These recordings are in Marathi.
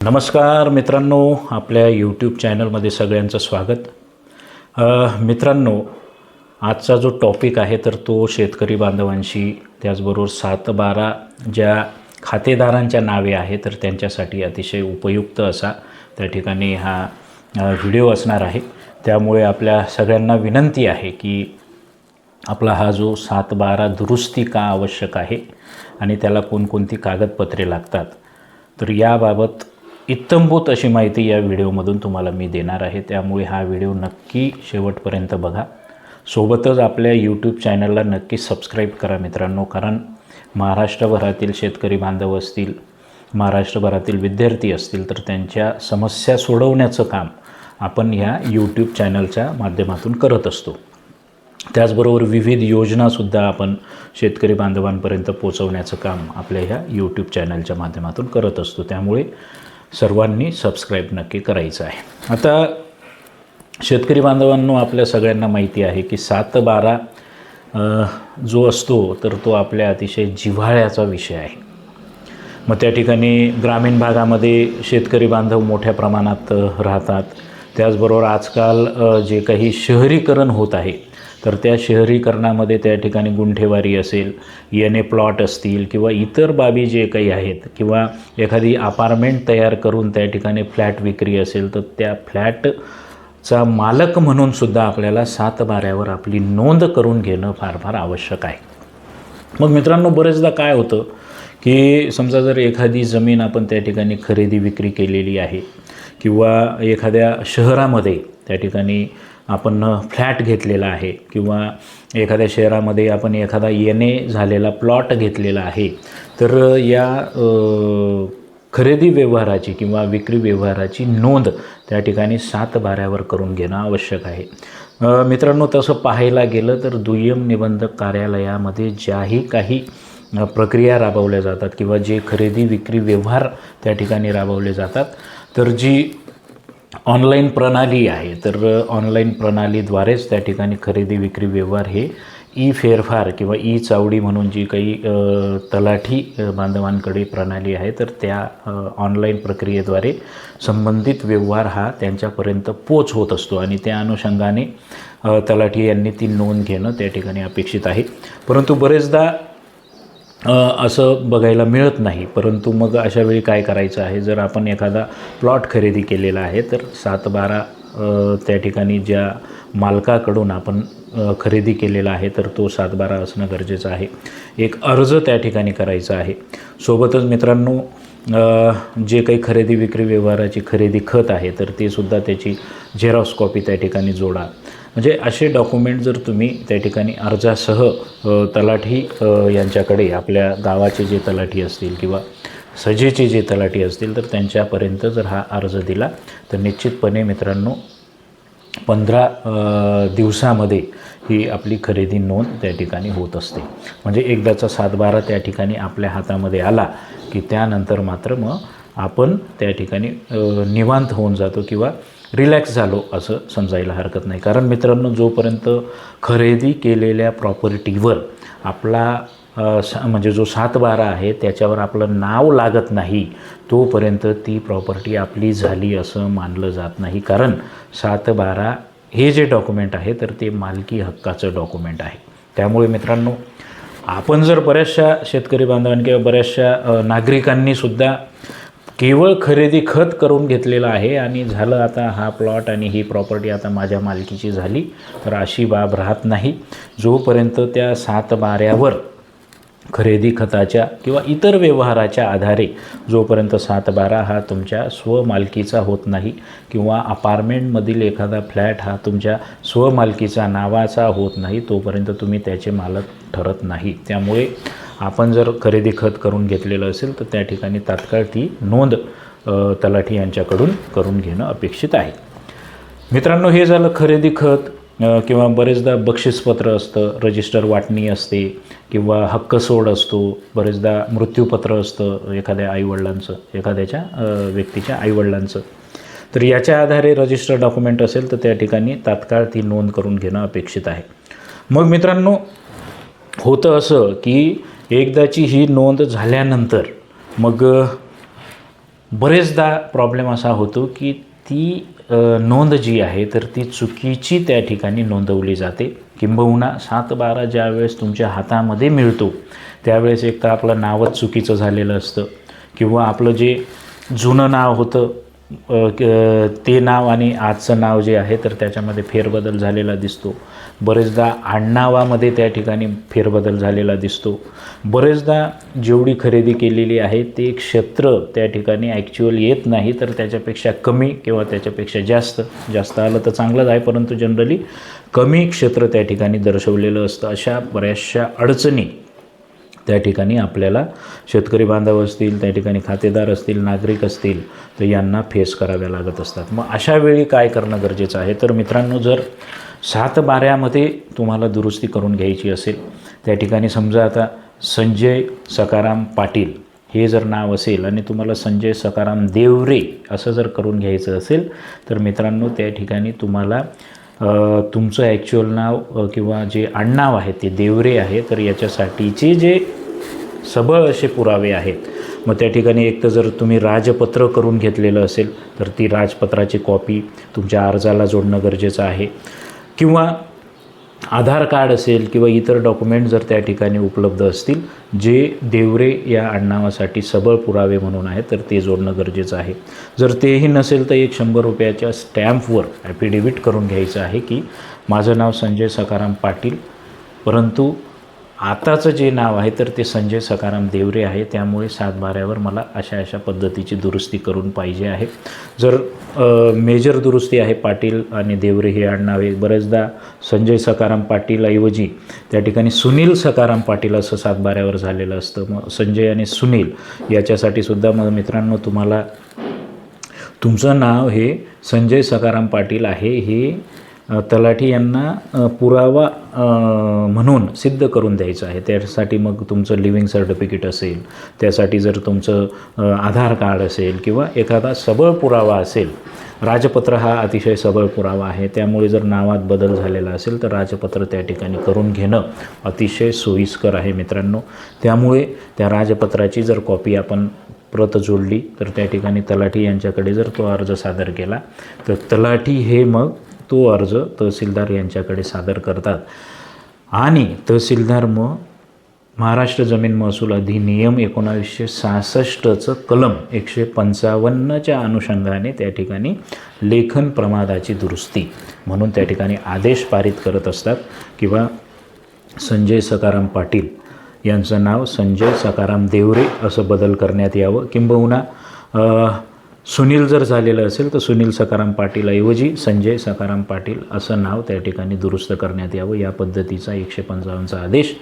नमस्कार मित्रांनो आपल्या यूट्यूब चॅनलमध्ये सगळ्यांचं स्वागत. मित्रांनो आजचा जो टॉपिक आहे तर तो शेतकरी बांधवांशी त्याचबरोबर सात बारा ज्या खातेदारांच्या नावे आहे तर त्यांच्यासाठी अतिशय उपयुक्त असा त्या ठिकाणी हा व्हिडिओ असणार आहे. त्यामुळे आपल्या सगळ्यांना विनंती आहे की आपला हा जो सात बारा दुरुस्ती का आवश्यक आहे आणि त्याला कोणकोणती कागदपत्रे लागतात तर याबाबत इत्थंभूत अशी माहिती या व्हिडिओमधून तुम्हाला मी देणार आहे. त्यामुळे हा व्हिडिओ नक्की शेवटपर्यंत बघा. सोबतच आपल्या यूट्यूब चॅनलला नक्की सबस्क्राईब करा मित्रांनो कारण महाराष्ट्रभरातील शेतकरी बांधव असतील महाराष्ट्रभरातील विद्यार्थी असतील तर त्यांच्या समस्या सोडवण्याचं काम आपण ह्या यूट्यूब चॅनलच्या माध्यमातून करत असतो. त्याचबरोबर विविध योजनासुद्धा आपण शेतकरी बांधवांपर्यंत पोचवण्याचं काम आपल्या ह्या यूट्यूब चॅनलच्या माध्यमातून करत असतो. त्यामुळे सर्वांनी सबस्क्राईब नक्की करायचं आहे. आता शेतकरी बांधवांनो आपल्या सगळ्यांना माहिती आहे की सात बारा जो असतो तर तो आपल्या अतिशय जिव्हाळ्याचा विषय आहे. मग त्या ठिकाणी ग्रामीण भागामध्ये शेतकरी बांधव मोठ्या प्रमाणात राहतात. त्याचबरोबर आजकाल जे काही शहरीकरण होत आहे तर त्या शहरीकरणामध्ये त्या ठिकाणी गुंठेवारी असेल एन ए प्लॉट असतील किंवा इतर बाबी जे काही आहेत किंवा एखादी अपार्टमेंट तयार करून त्या ठिकाणी फ्लॅट विक्री असेल तर त्या फ्लॅटचा मालक म्हणून सुद्धा आपल्याला सात बाऱ्यावर आपली नोंद करून घेणं फार फार आवश्यक आहे. मग मित्रांनो बरेचदा काय होतं की समजा जर एखादी जमीन आपण त्या ठिकाणी खरेदी विक्री केलेली आहे किंवा एखाद्या शहरामध्ये त्या ठिकाणी आपण फ्लॅट घेतलेला आहे किंवा एखाद्या शहरामध्ये आपण एखादा येणे झालेला प्लॉट घेतलेला आहे. तर या खरेदी व्यवहाराची किंवा विक्री व्यवहाराची नोंद त्या ठिकाणी सात बाऱ्यावर करून घेणं आवश्यक आहे. मित्रांनो तसं पाहायला गेलं तर दुय्यम निबंधक कार्यालयामध्ये ज्याही काही प्रक्रिया राबवल्या जातात किंवा जे खरेदी विक्री व्यवहार त्या ठिकाणी राबवले जातात तर जी ऑनलाईन प्रणाली आहे तर ऑनलाईन प्रणालीद्वारेच त्या ठिकाणी खरेदी विक्री व्यवहार हे ई फेरफार किंवा ई चावडी म्हणून जी काही तलाठी बांधवांकडे प्रणाली आहे तर त्या ऑनलाईन प्रक्रियेद्वारे संबंधित व्यवहार हा त्यांच्यापर्यंत पोच होत असतो आणि त्या अनुषंगाने तलाठी यांनी ती नोंद घेणं त्या ठिकाणी अपेक्षित आहे. परंतु बरेचदा असं बघायला मिळत नाही. परंतु मग अशा वेळी काय करायचं आहे? जर आपण एखादा प्लॉट खरेदी केलेला आहे तर सात बारा त्या ठिकाणी ज्या मालकाकडून आपण खरेदी केलेला आहे तर तो सातबारा असणं गरजेचं आहे. एक अर्ज त्या ठिकाणी करायचा आहे. सोबतच मित्रांनो जे काही खरेदी विक्री व्यवहाराची खरेदी खत आहे तर ते सुद्धा त्याची झेरॉक्स कॉपी त्या ठिकाणी जोडा. म्हणजे असे डॉक्युमेंट जर तुम्ही त्या ठिकाणी अर्जासह तलाठी यांच्याकडे आपल्या गावाचे जे तलाठी असतील किंवा सजेचे जे तलाठी असतील तर त्यांच्यापर्यंत जर हा अर्ज दिला तर निश्चितपणे मित्रांनो पंधरा दिवसामध्ये ही आपली खरेदी नोंद त्या ठिकाणी होत असते. म्हणजे एकदाचा सातबारा त्या ठिकाणी आपल्या हातामध्ये आला की त्यानंतर मात्र मग आपण त्या ठिकाणी निवांत होऊन जातो किंवा रिलॅक्स झालो असं समजायला हरकत नाही. कारण मित्रांनो जोपर्यंत खरेदी केलेल्या प्रॉपर्टीवर आपला सा म्हणजे जो सात बारा आहे त्याच्यावर आपलं नाव लागत नाही तोपर्यंत ती प्रॉपर्टी आपली झाली असं मानलं जात नाही. कारण सात बारा हे जे डॉक्युमेंट आहे तर ते मालकी हक्काचं डॉक्युमेंट आहे. त्यामुळे मित्रांनो आपण जर बऱ्याचशा शेतकरी बांधवांनी किंवा बऱ्याचशा नागरिकांनीसुद्धा नागरिकांनी सुद्धा केवळ खरेदी खत करून घेतलेलं आहे आणि झालं आता हा प्लॉट आणि ही प्रॉपर्टी आता माझ्या मालकीची झाली. तर अशी बाब राहत नाही. जोपर्यंत त्या सात बाऱ्यावर खरेदी खताच्या किंवा इतर व्यवहाराच्या आधारे जोपर्यंत सात बारा हा तुमच्या स्वमालकीचा होत नाही किंवा अपार्टमेंटमधील एखादा फ्लॅट हा तुमच्या स्वमालकीचा नावाचा होत नाही तोपर्यंत तुम्ही त्याचे मालक ठरत नाही. त्यामुळे आपण जर खरेदी खत करून घेतलेलं असेल तर त्या ठिकाणी तात्काळ ती नोंद तलाठी यांच्याकडून करून घेणं अपेक्षित आहे. मित्रांनो हे झालं खरेदी खत किंवा बरेचदा बक्षीसपत्र असतं रजिस्टर वाटणी असते किंवा हक्क सोड असतो बरेचदा मृत्यूपत्र असतं एखाद्या आईवडिलांचं एखाद्याच्या व्यक्तीच्या आईवडिलांचं. तर याच्या आधारे रजिस्टर डॉक्युमेंट असेल तर त्या ठिकाणी तात्काळ ती नोंद करून घेणं अपेक्षित आहे. मग मित्रांनो होतं असं की एकदाची ही नोंद झाल्यानंतर मग बरेचदा प्रॉब्लेम असा होतो की ती नोंद जी आहे तर ती चुकीची त्या ठिकाणी नोंदवली जाते. किंबहुना सात बारा ज्यावेळेस तुमच्या हातामध्ये मिळतो त्यावेळेस एक तर आपलं नावच चुकीचं झालेलं असतं. किंवा आपलं जे जुनं नाव होतं ते नाव आणि आजचं नाव जे आहे तर त्याच्यामध्ये फेरबदल झालेला दिसतो. बरेचदा आडनावामध्ये त्या ठिकाणी फेरबदल झालेला दिसतो. बरेचदा जेवढी खरेदी केलेली आहे ते क्षेत्र त्या ठिकाणी ॲक्च्युअल येत नाही तर त्याच्यापेक्षा कमी किंवा त्याच्यापेक्षा जास्त. जास्त आलं तर चांगलंच आहे परंतु जनरली कमी क्षेत्र त्या ठिकाणी दर्शवलेलं असतं. अशा बऱ्याचशा अडचणी त्या ठिकाणी आपल्याला शेतकरी बांधव असतील त्या ठिकाणी खातेदार असतील नागरिक असतील तर यांना फेस कराव्या लागत असतात. मग अशा वेळी काय करणं गरजेचं आहे? तर मित्रांनो जर सात बाऱ्यामध्ये तुम्हाला दुरुस्ती करून घ्यायची असेल त्या ठिकाणी समजा आता संजय सकाराम पाटील हे जर नाव असेल आणि तुम्हाला संजय सकाराम देवरे असं जर करून घ्यायचं असेल तर मित्रांनो त्या ठिकाणी तुम्हाला तुमचं ॲक्च्युअल नाव किंवा जे आडनाव आहे ते देवरे आहे तर याच्यासाठीचे जे सबळ असे पुरावे आहेत. मग त्या ठिकाणी एक तर जर तुम्ही राजपत्र करून घेतलेलं असेल तर ती राजपत्राची कॉपी तुमच्या अर्जाला जोडणं गरजेचं आहे. किंवा आधार कार्ड असेल किंवा इतर डॉक्युमेंट जर त्या ठिकाणी उपलब्ध असतील जे देवरे या आडनावासाठी सबळ पुरावे म्हणून आहेत तर ते जोडणं गरजेचं आहे. जर तेही नसेल तर एक शंभर रुपयाच्या स्टॅम्पवर ॲफिडेविट करून घ्यायचं आहे की माझं नाव संजय सकाराम पाटील परंतु आताचं जे नाव आहे तर ते संजय सकाराम देवरे आहे. त्यामुळे सातबाऱ्यावर मला अशा अशा पद्धतीची दुरुस्ती करून पाहिजे आहे. जर मेजर दुरुस्ती आहे पाटील आणि देवरे हे आडनावे बरेचदा संजय सकाराम पाटील ऐवजी त्या ठिकाणी सुनील सकाराम पाटील असं सातबाऱ्यावर झालेलं असतं. मग संजय आणि सुनील याच्यासाठी सुद्धा मग मित्रांनो तुम्हाला तुमचं नाव हे संजय सकाराम पाटील आहे. हे तलाठी यांना पुरावा म्हणून सिद्ध करून द्यायचं आहे. त्यासाठी मग तुमचं लिव्हिंग सर्टिफिकेट असेल त्यासाठी जर तुमचं आधार कार्ड असेल किंवा एखादा सबळ पुरावा असेल राजपत्र हा अतिशय सबळ पुरावा आहे. त्यामुळे जर नावात बदल झालेला असेल तर राजपत्र त्या ठिकाणी करून घेणं अतिशय सोयीस्कर आहे मित्रांनो. त्यामुळे त्या राजपत्राची जर कॉपी आपण प्रत जोडली तर त्या ठिकाणी तलाठी यांच्याकडे जर तो अर्ज सादर केला तर तलाठी हे मग तो अर्ज तहसीलदार यांच्याकडे सादर करतात. आणि तहसीलदार मग महाराष्ट्र जमीन महसूल अधिनियम एकोणावीसशे सहासष्टचं कलम एकशे पंचावन्नच्या अनुषंगाने त्या ठिकाणी लेखन प्रमादाची दुरुस्ती म्हणून त्या ठिकाणी आदेश पारित करत असतात किंवा संजय सकाराम पाटील यांचं नाव संजय सकाराम देवरे असं बदल करण्यात यावं. किंबहुना सुनील जर झालेलं असेल तर सुनील सकाराम पाटीलऐवजी संजय सकाराम पाटील असं नाव त्या ठिकाणी दुरुस्त करण्यात यावं. या पद्धतीचा एकशे पंचावन्नचा आदेश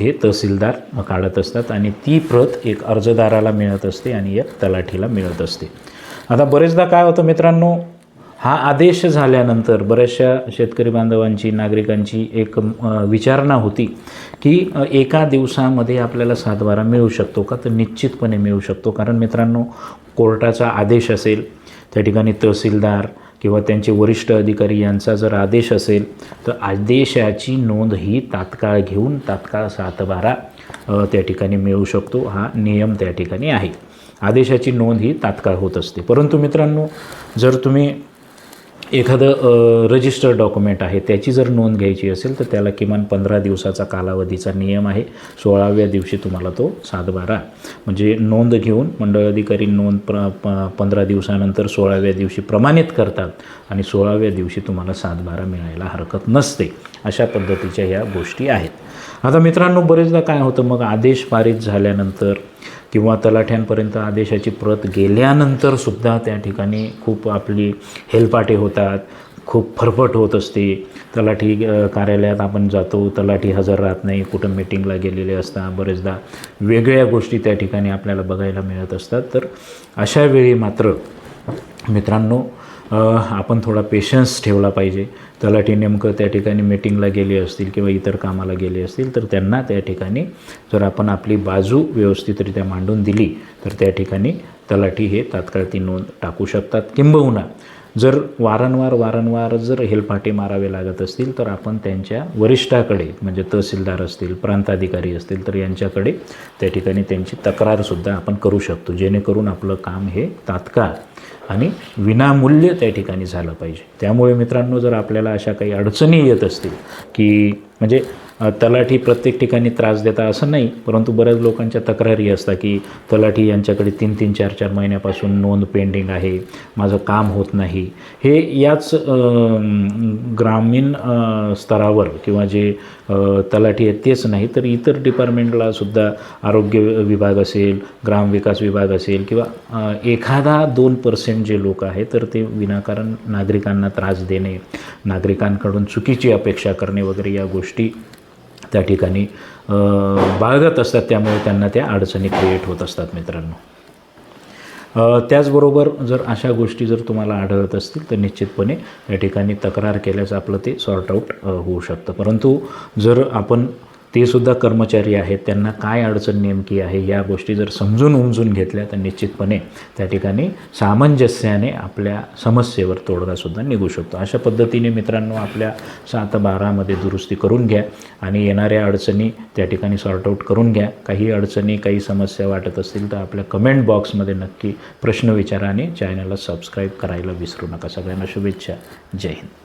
हे तहसीलदार काढत असतात आणि ती प्रत एक अर्जदाराला मिळत असते आणि एक तलाठीला मिळत असते. आता बरेचदा काय होतं मित्रांनो हा आदेश झाल्यानंतर बऱ्याचशा शेतकरी बांधवांची नागरिकांची एक विचारणा होती की एका दिवसामध्ये आपल्याला सातबारा मिळू शकतो का? तर निश्चितपणे मिळू शकतो. कारण मित्रांनो कोर्टाचा आदेश असेल त्या ठिकाणी तहसीलदार किंवा त्यांचे वरिष्ठ अधिकारी यांचा जर आदेश असेल तर आदेशाची नोंद ही तात्काळ घेऊन तात्काळ सातबारा त्या ठिकाणी मिळू शकतो. हा नियम त्या ठिकाणी आहे. आदेशाची नोंद ही तात्काळ होत असते. परंतु मित्रांनो जर तुम्ही एखादं रजिस्टर्ड डॉक्युमेंट आहे त्याची जर नोंद घ्यायची असेल तर त्याला किमान पंधरा दिवसाचा कालावधीचा नियम आहे. सोळाव्या दिवशी तुम्हाला तो सातबारा. म्हणजे नोंद घेऊन मंडळ अधिकारी नोंद प्र प पंधरा दिवसानंतर सोळाव्या दिवशी प्रमाणित करतात आणि सोळाव्या दिवशी तुम्हाला सातबारा मिळायला हरकत नसते. अशा पद्धतीच्या ह्या गोष्टी आहेत. आता मित्रांनो बरेचदा काय होतं मग आदेश पारित झाल्यानंतर किंवा तलाठ्यांपर्यंत आदेशाची प्रत गेल्यानंतर सुद्धा त्या ठिकाणी खूप आपली हेलपाटे होतात खूप फरफट होत असते. तलाठी कार्यालयात आपण जातो तलाठी हजर राहत नाही कुठं मिटिंगला गेलेले असतात बरेचदा वेगळ्या गोष्टी त्या ठिकाणी आपल्याला बघायला मिळत असतात. तर अशा वेळी मात्र मित्रांनो आपण थोडा पेशन्स ठेवला पाहिजे. तलाठी नेमकं त्या ठिकाणी मीटिंगला गेले असतील किंवा इतर कामाला गेले असतील तर त्यांना त्या ठिकाणी जर आपण आपली बाजू व्यवस्थितरित्या मांडून दिली तर त्या ठिकाणी तलाठी हे तात्काळ ती नोंद टाकू शकतात. किंबहुना जर वारंवार वारंवार जर हेलपाटे मारावे लागत असतील तर आपण त्यांच्या वरिष्ठाकडे म्हणजे तहसीलदार असतील प्रांताधिकारी असतील तर यांच्याकडे त्या ठिकाणी त्यांची तक्रारसुद्धा आपण करू शकतो जेणेकरून आपलं काम हे तात्काळ आणि विनामूल्य त्या ठिकाणी झालं पाहिजे. त्यामुळे मित्रांनो जर आपल्याला अशा काही अडचणी येत असतील की म्हणजे तलाठी प्रत्येक ठिकाणी त्रास देता असं नाही परंतु बऱ्याच लोकांच्या तक्रारी असतात की तलाठी यांच्याकडे तीन तीन चार चार महिन्यापासून नोंद पेंडिंग आहे माझं काम होत नाही. हे याच ग्रामीण स्तरावर किंवा जे तलाठी आहेत तेच नाही तर इतर डिपार्टमेंटला सुद्धा आरोग्य विभाग असेल ग्रामविकास विभाग असेल किंवा एखादा दोन पर्सेंट जे लोक आहेत तर ते विनाकारण नागरिकांना त्रास देणे नागरिकांकडून चुकीची अपेक्षा करणे वगैरे या गोष्टी त्या ठिकाणी बाळगत असतात. त्यामुळे त्यांना त्या अडचणी क्रिएट होत असतात मित्रांनो. त्याचबरोबर जर अशा गोष्टी जर तुम्हाला आढळत असतील तर निश्चितपणे या ठिकाणी तक्रार केल्यास आपलं ते सॉर्ट आऊट होऊ शकतं. परंतु जर आपण ते सुद्धा कर्मचारी आहेत. त्यांना काय अडचण नेमकी आहे या गोष्टी जर समजून उमजून घेतल्या तर निश्चितपणे त्या ठिकाणी सामंजस्याने आपल्या समस्येवर तोडगासुद्धा निघू शकतो. अशा पद्धतीने मित्रांनो आपल्या सात बारामध्ये दुरुस्ती करून घ्या आणि येणाऱ्या अडचणी त्या ठिकाणी सॉर्ट आऊट करून घ्या. काही अडचणी काही समस्या वाटत असतील तर आपल्या कमेंट बॉक्समध्ये नक्की प्रश्न विचारा आणि चॅनलला सबस्क्राईब करायला विसरू नका. सगळ्यांना शुभेच्छा. जय हिंद.